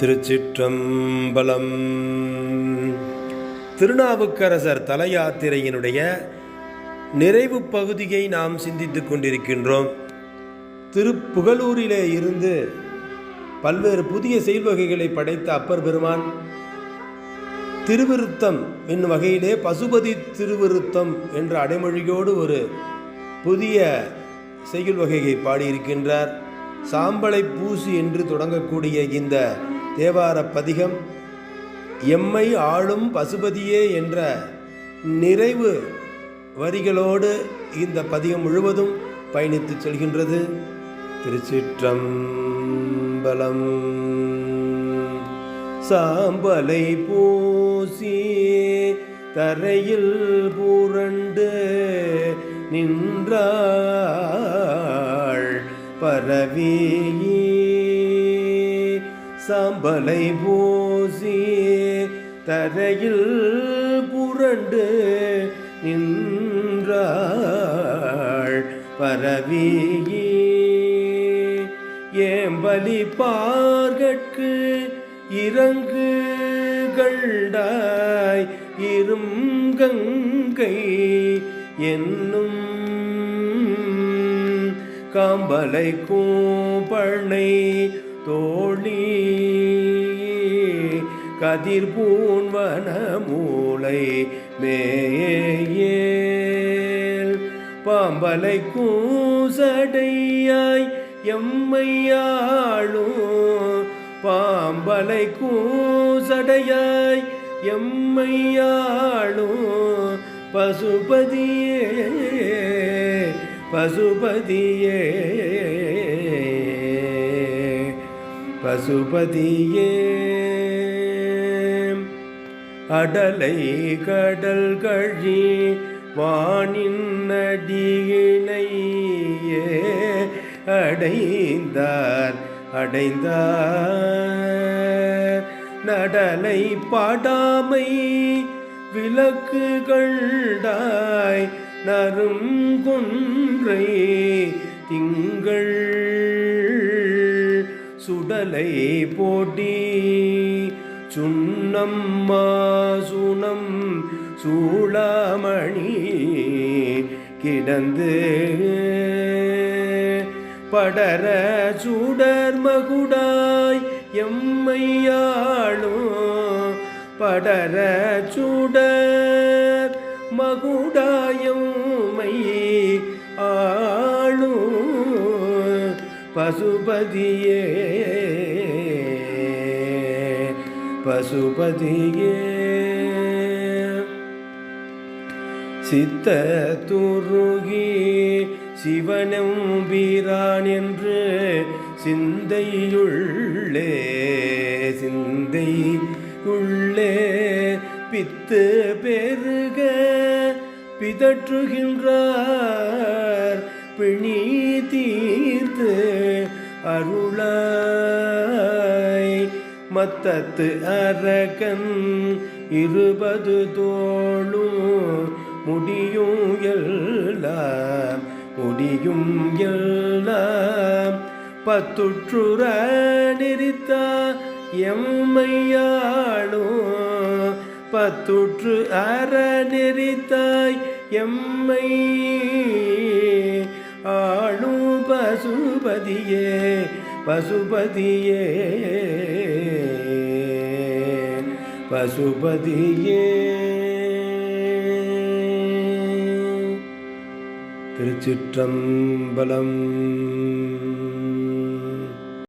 திருச்சிற்றம்பலம். திருநாவுக்கரசர் தல யாத்திரையினுடைய நிறைவு பகுதியை நாம் சிந்தித்துக் கொண்டிருக்கின்றோம். திருப்புகலூரிலே இருந்து பல்வேறு புதிய செயல்வகைகளை படைத்த அப்பர் பெருமான் திருவிருத்தம் என்னும் வகையிலே பசுபதி திருவிருத்தம் என்ற அடைமொழியோடு ஒரு புதிய செய்யுள் வகையை பாடியிருக்கின்றார். சாம்பலை பூசி என்று தொடங்கக்கூடிய இந்த தேவார பதிகம் எம்மை ஆளும் பசுபதியே என்ற நிறைவு வரிகளோடு இந்த பதிகம் முழுவதும் பயணித்து செல்கின்றது. திருச்சிற்றம்பலம் சாம்பலை பூசி தரையில் பூரண்டு நின்றாள் பரவி சாம்பலை பூசி தரையில் புரண்டு நின்றாள் பரவியே. ஏம்பலி பார்கட்கு இறங்கு கண்டாய் இரும் கங்கை என்னும் காம்பலை கூப்பனை தோழி கதிர் பூன்வன மூளை மேயேல். பாம்பலை கூசடையாய் எம்மையாளும் பாம்பலை கூசடையாய் எம்மையாளும் பசுபதியே பசுபதியே. பசுபதியே. அடலை கடல் கழி வானின் அடியினையே. அடைந்தார் அடைந்தார். நடலை பாடாமை விளக்கு கண்டாய் நரும் குன்றை திங்கள் சுடலை போட்டி. சுண்ணம்மா மாசுணம் சூளாமணி கிடந்து. படர சுடர் மகுடாய் எம்மையாளும் படர சுடர் மகுடாயம்மை ஆ பசுபதியே பசுபதியே. சித்த துருகி சிவனம்பிரான் என்று சிந்தையுள்ளே சிந்தை உள்ளே பித்து பெருக பிதற்றுகின்றார் பிணி தீர்த்து அருளாய். மத்தத்து அரகன் இருபது தோளும் முடியும் எல்லாம் முடியும் எல்லாம். பத்துற்றுற நெறித்தா எம்மையாளும். பத்துற்று அற நெறித்தாய் எம்மை. ஆளும் பசுபதியே பசுபதியே. பசுபதியே. திருச்சிற்றம்பலம்.